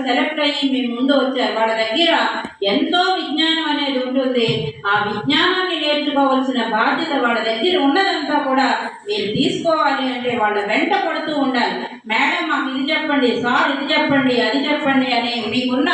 Select అయ్యి మీ ముందు వచ్చారు. వాళ్ళ దగ్గర ఎంతో విజ్ఞానం అనేది ఉంటుంది. ఆ విజ్ఞానాన్ని నేర్చుకోవాల్సిన బాధ్యత వాళ్ళ దగ్గర ఉన్నదంతా కూడా మీరు తీసుకోవాలి అంటే వాళ్ళ వెంట పడుతూ ఉండాలి. మేడం మాకు ఇది చెప్పండి సార్ ఇది చెప్పండి అది చెప్పండి అని మీకున్న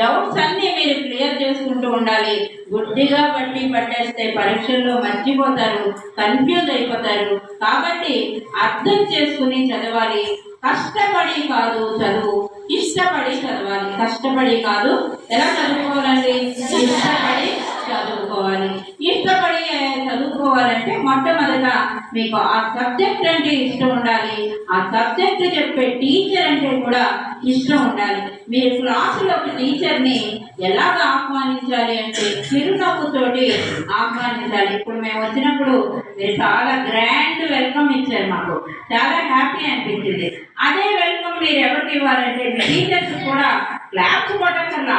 డౌట్స్ అన్నీ మీరు క్లియర్ చేసుకుంటూ ఉండాలి. గుడ్డిగా బట్టి పట్టేస్తే పరీక్షల్లో మర్చిపోతారు కన్ఫ్యూజ్ అయిపోతారు. కాబట్టి అర్థం చేసుకుని చదవాలి. కష్టపడి కాదు చదువు. ఇష్టపడి చదవాలి. కష్టపడి కాదు. ఎలా చదువుకోవాలండి? ఇష్టపడి చదువుకోవాలి. ఇష్టపడి చదువుకోవాలంటే మొట్టమొదట మీకు ఆ సబ్జెక్ట్ అంటే ఇష్టం ఉండాలి. ఆ సబ్జెక్ట్ చెప్పే టీచర్ అంటే కూడా ఇష్టం ఉండాలి. మీరు క్లాసులో ఒక టీచర్ని ఎలాగ ఆహ్వానించాలి అంటే చిరునవ్వుతోటి ఆహ్వానించాలి. ఇప్పుడు మేము వచ్చినప్పుడు చాలా గ్రాండ్ వెల్కమ్ ఇచ్చారు మాకు. చాలా హ్యాపీ అనిపించింది. అదే వెల్కమ్ మీరు ఎవరికి ఇవ్వాలంటే టీచర్స్ కూడా క్లాప్స్ కొట్టకల్లా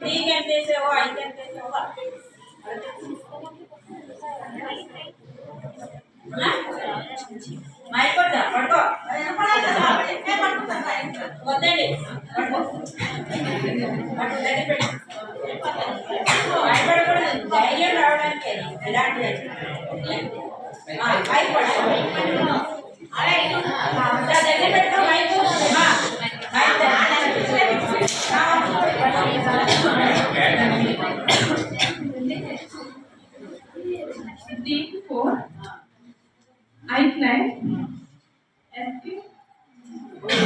త్రీ గంటేసేవో ఐదు గంటేసేవో మైకొద్దా పడుకో. వద్దండి. పడుకో. ధైర్యం రావడానికి ఇలాంటి పైకి పడుకో అలా ఇంకా దగ్గర పెట్టు మైకు ఆ, mic D four, I flat, S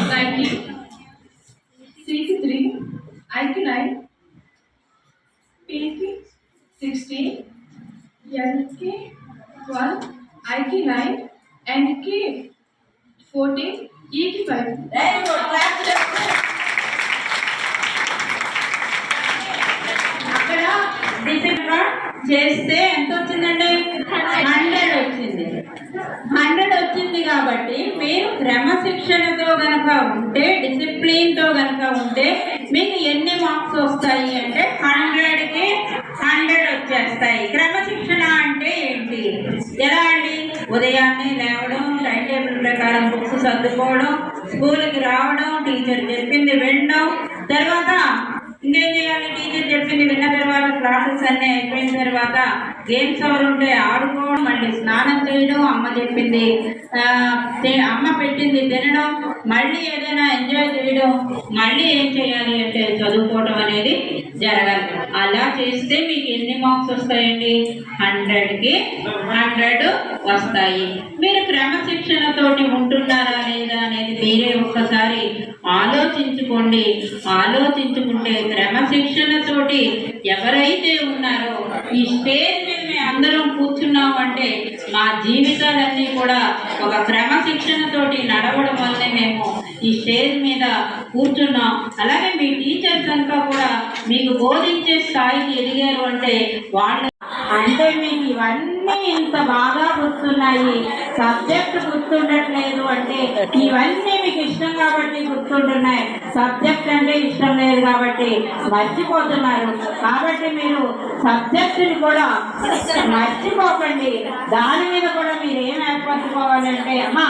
ninety, C three, I nine, 12, ఐకి నైన్ 9, కి fourteen E five 5. Very good. Clap అక్కడ డిఫికల్గా చేస్తే ఎంత వచ్చిందండి హండ్రెడ్ వచ్చింది హండ్రెడ్ వచ్చింది కాబట్టి మీరు క్రమశిక్షణతో కనుక ఉంటే డిసిప్లిన్తో కనుక ఉంటే ఉదయాన్నే లేవడం టైం టేబుల్ ప్రకారం బుక్స్ సర్దుకోవడం స్కూల్కి రావడం టీచర్ చెప్పింది వినడం. తర్వాత ఇంకేం చేయాలి? టీచర్ చెప్పింది విన్న తర్వాత క్లాసెస్ అన్నీ అయిపోయిన తర్వాత గేమ్స్ ఎవరు ఉంటే ఆడుకోవడం మళ్ళీ స్నానం చేయడం అమ్మ చెప్పింది. అమ్మ పెట్టింది తినడం మళ్ళీ ఏదైనా ఎంజాయ్ చేయడం మళ్ళీ ఏం చేయాలి అంటే చదువుకోవడం అనేది జరగాలి. అలా చేస్తే మీకు ఎన్ని మార్క్స్ వస్తాయండి? హండ్రెడ్కి హండ్రెడ్ వస్తాయి. మీరు క్రమశిక్షణతోటి ఉంటున్నారా లేదా అనేది మీరే ఒక్కసారి ఆలోచించుకోండి. ఆలోచించుకుంటే క్రమశిక్షణతోటి ఎవరైతే ఉన్నారో ఈ స్టేజ్ మేము అందరం కూర్చున్నాం అంటే మా జీవితాలన్నీ కూడా ఒక క్రమశిక్షణతోటి నడవడం వల్లే మేము ఈ స్టేజ్ మీద కూర్చున్నాం. అలాగే మీ టీచర్స్ అంతా కూడా మీకు బోధించే స్థాయికి ఎదిగారు అంటే వాళ్ళు అంటే మీకు ఇవన్నీ ఇంత బాగా గుర్తున్నాయి. సబ్జెక్ట్ గుర్తుండట్లేదు అంటే ఇవన్నీ మీకు ఇష్టం కాబట్టి గుర్తుంటున్నాయి. సబ్జెక్ట్ అంటే ఇష్టం లేదు కాబట్టి మర్చిపోతున్నారు. కాబట్టి మీరు సబ్జెక్టుని కూడా మర్చిపోకండి. దాని మీద కూడా మీరు ఏం ఏర్పరచుకోవాలంటే అమ్మా!